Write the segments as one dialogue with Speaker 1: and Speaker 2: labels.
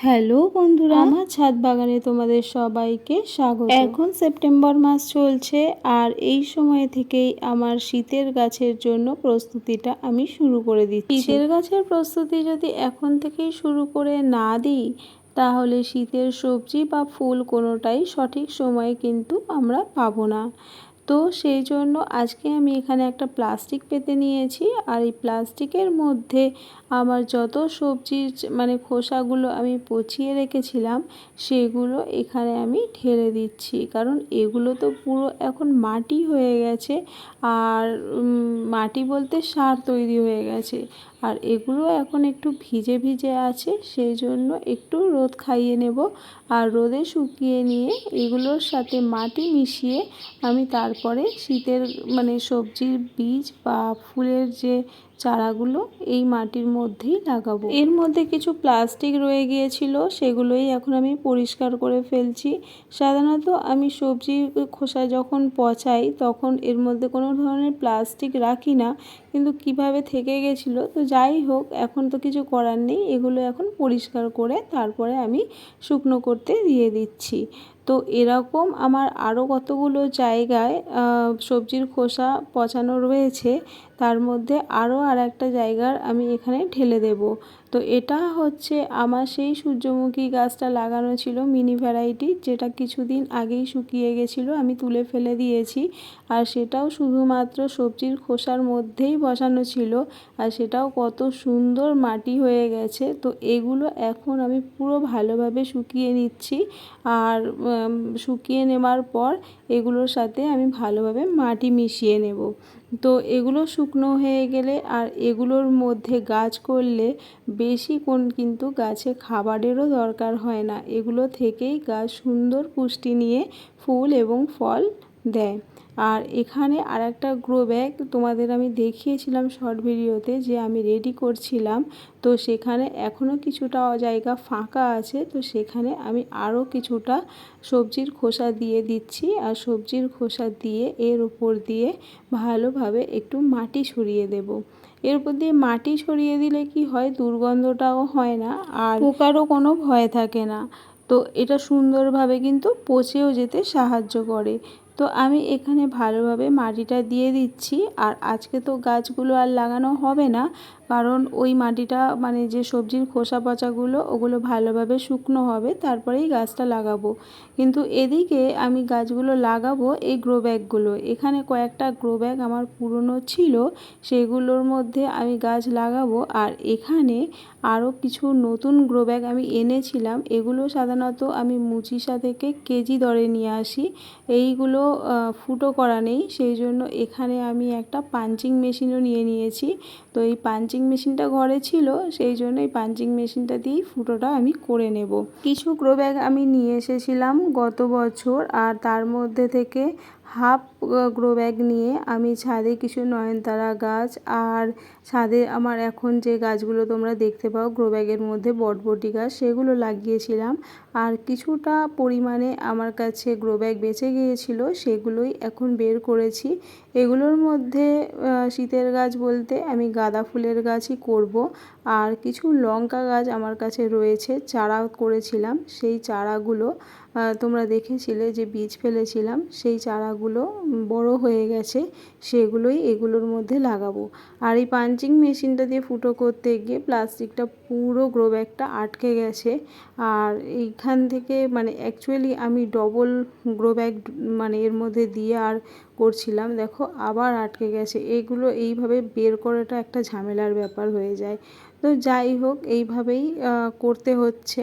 Speaker 1: Hello বন্ধুরা আমার ছাদ বাগানে তোমাদের সবাইকে স্বাগত। এখন সেপ্টেম্বর মাস চলছে আর এই সময় থেকেই আমার শীতের গাছের জন্য প্রস্তুতিটা আমি শুরু করে দিচ্ছি। শীতের গাছের প্রস্তুতি যদি এখন থেকেই শুরু করে না দিই তাহলে শীতের সবজি বা ফুল কোনোটাই সঠিক সময়ে কিন্তু আমরা পাবো না। তো সেই জন্য আজকে আমি এখানে একটা প্লাস্টিক পেতে নিয়েছি। আর এই প্লাস্টিকের মধ্যে আমার যত সবজির মানে খোসাগুলো আমি পচিয়ে রেখেছিলাম, সেগুলো এখানে আমি ঢেলে দিচ্ছি। কারণ এগুলো তো পুরো এখন মাটি হয়ে গেছে, আর মাটি বলতে সার তৈরি হয়ে গেছে। আর এগুলো এখন একটু ভিজে ভিজে আছে, সেই জন্য একটু রোদ খাইয়ে নেব। আর রোদে শুকিয়ে নিয়ে এগুলোর সাথে মাটি মিশিয়ে আমি তারপরে শীতের মানে সবজির বীজ বা ফুলের যে চারাগুলো এই মাটির মধ্যেই লাগাবো। এর মধ্যে কিছু প্লাস্টিক রয়ে গিয়েছিল, সেগুলোই এখন আমি পরিষ্কার করে ফেলছি। সাধারণত আমি সবজি খোসা যখন পচাই, তখন এর মধ্যে কোনো ধরনের প্লাস্টিক রাখি না, কিন্তু কীভাবে থেকে গেছিল, তো যাই হোক, এখন তো কিছু করার নেই, এগুলো এখন পরিষ্কার করে তারপরে আমি শুকনো করতে দিয়ে দিচ্ছি। তো এরকম আমার আরও কতগুলো জায়গায় সবজির খোসা পচানো রয়েছে, তার মধ্যে আরও আর একটা জায়গার আমি এখানে ঢেলে দেব। তো এটা হচ্ছে আমার সেই সূর্যমুখী গাছটা লাগানো ছিল মিনি ভ্যারাইটি, যেটা কিছুদিন আগেই শুকিয়ে গেছিল, আমি তুলে ফেলে দিয়েছি। আর সেটাও শুধুমাত্র সবজির খোসার মধ্যেই বসানো ছিল, আর সেটাও কত সুন্দর মাটি হয়ে গেছে। তো এগুলো এখন আমি পুরো ভালোভাবে শুকিয়ে নিচ্ছি, আর শুকিয়ে নেওয়ার পর এগুলোর সাথে আমি ভালোভাবে মাটি মিশিয়ে নেব। তো এগুলো শুকনো হয়ে গেলে আর এগুলোর মধ্যে গাছ করলে বেশি কোন কিন্তু গাছে খাবারেরও দরকার হয় না। এগুলো থেকেই গাছ সুন্দর পুষ্টি নিয়ে ফুল এবং ফল দেয়। আর এখানে আর একটা গ্রো ব্যাগ তোমাদের আমি দেখিয়েছিলাম শর্ট ভিডিওতে যে আমি রেডি করছিলাম। তো সেখানে এখনও কিছুটা জায়গা ফাঁকা আছে। তো সেখানে আমি আরও কিছুটা সবজির খোসা দিয়ে দিচ্ছি। আর সবজির খোসা দিয়ে এর উপর দিয়ে ভালোভাবে একটু মাটি ছড়িয়ে দেব। এর উপর দিয়ে মাটি ছড়িয়ে দিলে কি হয়? দুর্গন্ধটাও হয় না। আর পোকারও কোনো ভয় থাকে না। তো এটা সুন্দরভাবে কিন্তু পচেও যেতে সাহায্য করে। তো আমি এখানে ভালোভাবে মাটিটা দিয়ে দিচ্ছি। আর আজকে তো গাছগুলো আর লাগানো হবে না। কারণ ওই মাটিটা মানে যে সবজির খোসা পচাগুলো, ওগুলো ভালোভাবে শুকনো হবে, তারপরেই গাছটা লাগাবো। কিন্তু এদিকে আমি গাছগুলো লাগাবো এই গ্রো ব্যাগগুলো এখানে কয়েকটা গ্রো ব্যাগ আমার পুরনো ছিল, সেগুলোর মধ্যে আমি গাছ লাগাবো। আর এখানে আরও কিছু নতুন গ্রো ব্যাগ আমি এনেছিলাম, এগুলো সাধারণত আমি মুচিসা থেকে কেজি দরে নিয়ে আসি। এইগুলো ফুটো করা নেই, সেই জন্য এখানে আমি একটা পাঞ্চিং মেশিনও নিয়ে নিয়েছি। তো এই পাঞ্চিং মেশিনটা ঘরে ছিল, সেই জন্য এই পাঞ্চিং মেশিনটা দিয়েই ফুটোটা আমি করে নেব। কিছু গ্রো ব্যাগ আমি নিয়ে এসেছিলাম গত বছর, আর তার মধ্যে থেকে হাফ গ্রো ব্যাগ নিয়ে আমি ছাদে কিছু নয়নতারা গাছ আর ছাদে আমার এখন যে গাছগুলো তোমরা দেখতে পাও, গ্রো ব্যাগের মধ্যে বটবটি গাছ, সেগুলো লাগিয়েছিলাম। আর কিছুটা পরিমাণে আমার কাছে গ্রো ব্যাগ বেঁচে গিয়েছিল, সেগুলোই এখন বের করেছি। এগুলোর মধ্যে শীতের গাছ বলতে আমি গাঁদা ফুলের গাছই করব। আর কিছু লঙ্কা গাছ আমার কাছে রয়েছে, চারা করেছিলাম। সেই চারাগুলো তোমরা দেখেছিলে যে বীজ ফেলেছিলাম, সেই চারাগুলো বড় হয়ে গেছে, সেগুলোই এগুলোর মধ্যে লাগাবো। আর এই পাঞ্চিং মেশিনটা দিয়ে ফুটো করতে গিয়ে প্লাস্টিকটা পুরো গ্রো ব্যাগটা আটকে গেছে। আর এইখান থেকে মানে অ্যাকচুয়ালি আমি ডবল গ্রো ব্যাগ মানে এর মধ্যে দিয়ে আর করছিলাম, দেখো আবার আটকে গেছে। এইগুলো এইভাবে বের করাটা একটা ঝামেলার ব্যাপার হয়ে যায়। তো যাই হোক, এইভাবেই করতে হচ্ছে।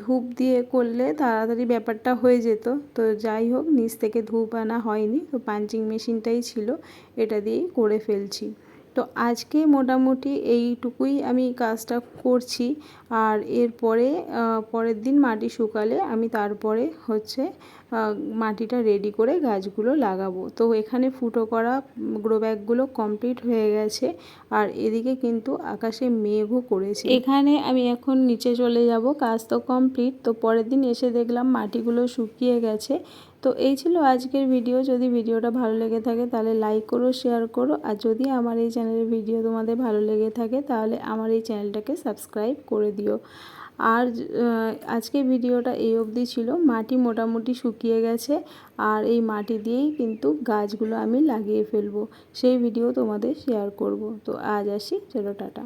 Speaker 1: ধূপ দিয়ে করলে তাড়াতাড়ি ব্যাপারটা হয়ে যেত। তো যাই হোক, নিচ থেকে ধূপ আনা হয়নি। তো পাঞ্চিং মেশিনটাই ছিল। এটা দিয়েই করে ফেলছি। তো আজকে মোটামুটি এইটুকুই আমি কাজটা করছি। আর এরপরে পরের দিন মাটি শুকালে আমি তারপরে হচ্ছে মাটিটা রেডি করে গাছগুলো লাগাবো। তো এখানে ফুটো করা গ্রো ব্যাগগুলো কমপ্লিট হয়ে গেছে। আর এদিকে কিন্তু আকাশে মেঘও করেছে। এখানে আমি এখন নিচে চলে যাব, কাজ তো কমপ্লিট তো পরের দিন এসে দেখলাম মাটিগুলো শুকিয়ে গেছে। তো এই ছিল আজকের ভিডিও যদি ভিডিওটা ভালো লেগে থাকে তাহলে লাইক করো শেয়ার করো। আর যদি আমার এই চ্যানেলের ভিডিও তোমাদের ভালো লেগে থাকে তাহলে আমার এই চ্যানেলটাকে সাবস্ক্রাইব করে দিও। আর আজকে ভিডিওটা এই অবধি ছিল। মাটি মোটামুটি শুকিয়ে গেছে আর এই মাটি দিয়েই কিন্তু গাছগুলো আমি লাগিয়ে ফেলব। সেই ভিডিও তোমাদের শেয়ার করব। তো আজ আসি। চলো, টাটা।